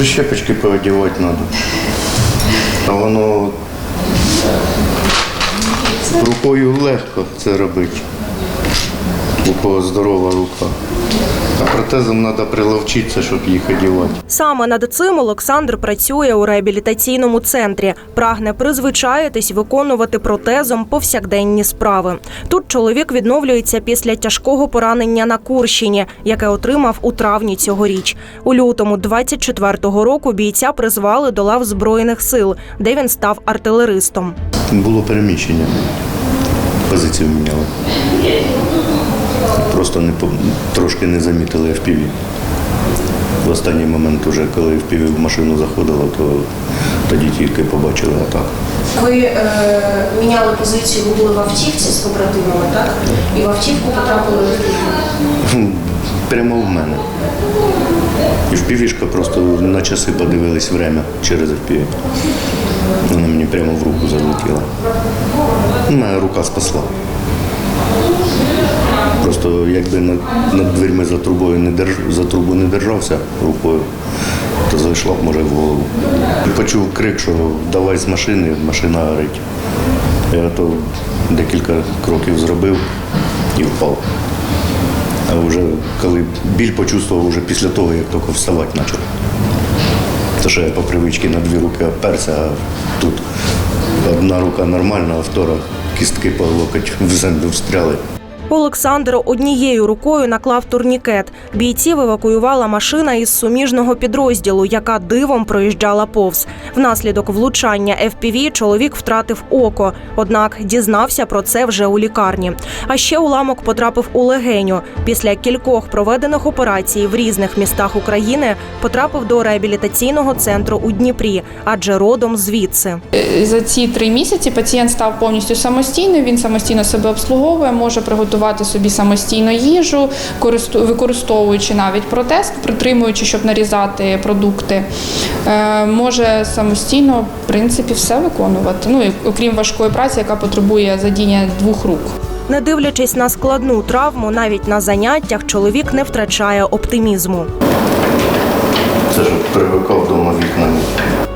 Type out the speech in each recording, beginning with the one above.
Прищепочки поодівати треба. А воно рукою легко це робити. У кого здорова рука. А протезом треба приловчитися, щоб їх одягати. Саме над цим Олександр працює у реабілітаційному центрі. Прагне призвичаїтись виконувати протезом повсякденні справи. Тут чоловік відновлюється після тяжкого поранення на Курщині, яке отримав у травні цьогоріч. У лютому 24-го року бійця призвали до лав збройних сил, де він став артилеристом. Було переміщення. Позицію міняли. Просто не, трошки не замітили FPV. В останній момент, уже, коли FPV в машину заходило, то тоді тільки побачили атаку. Ви е, міняли позицію, ви були в автівці з побратимами, так? І в автівку потрапили в Прямо в мене. І впівішка просто на часи подивились время через FPV. Вона мені прямо в руку залетіла. Моя рука спасла. Просто якби над, над дверьми за трубою не держ, за трубу не держався рукою, то зайшла б може в голову. Почув крик, що давай з машини, машина горить. Я то декілька кроків зробив і впав. А вже коли біль почувствував вже після того, як тільки вставати почав. То що я по привичці на дві руки оперся, а тут одна рука нормальна, а втора кістки по локоть в землю встряли. Олександр однією рукою наклав турнікет. Бійців евакуювала машина із суміжного підрозділу, яка дивом проїжджала повз. Внаслідок влучання FPV чоловік втратив око, однак дізнався про це вже у лікарні. А ще уламок потрапив у легеню. Після кількох проведених операцій в різних містах України потрапив до реабілітаційного центру у Дніпрі, адже родом звідси. Е, За ці три місяці пацієнт став повністю самостійним. Він самостійно себе обслуговує, може приготувати собі самостійно їжу, використовуючи навіть протест, притримуючи, щоб нарізати продукти. Е, Може самостійно, в принципі, все виконувати. Ну і окрім важкої праці, яка потребує задіння двох рук. Не дивлячись на складну травму, навіть на заняттях чоловік не втрачає оптимізму. Це ж привикав вдома вікнами.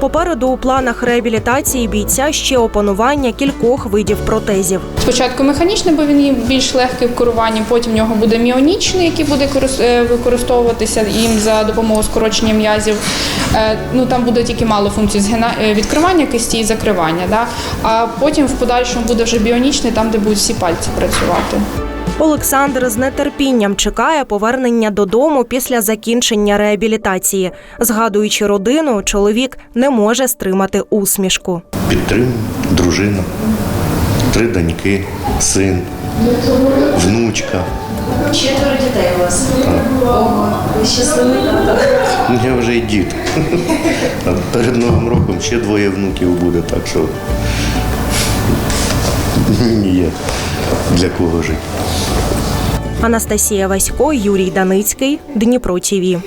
Попереду у планах реабілітації бійця ще опанування кількох видів протезів. Спочатку механічний, бо він є більш легкий в керуванні, потім в нього буде міонічний, який буде корис- е, використовуватися їм за допомогою скорочення м'язів. Е, Ну там буде тільки мало функцій згина- е, відкривання кисті і закривання. Да? А потім в подальшому буде вже біонічний, там де будуть всі пальці працювати. Олександр з нетерпінням чекає повернення додому після закінчення реабілітації. Згадуючи родину, чоловік не може стримати усмішку. Підтримую, дружина, три доньки, син, внучка. Четверо дітей у вас. Ого, ви щасливий тато. Ну, Я вже й дід. Перед Новим роком ще двоє внуків буде, так що є для кого жити. Анастасія Васько, Юрій Даницький, Дніпро ТІВІ.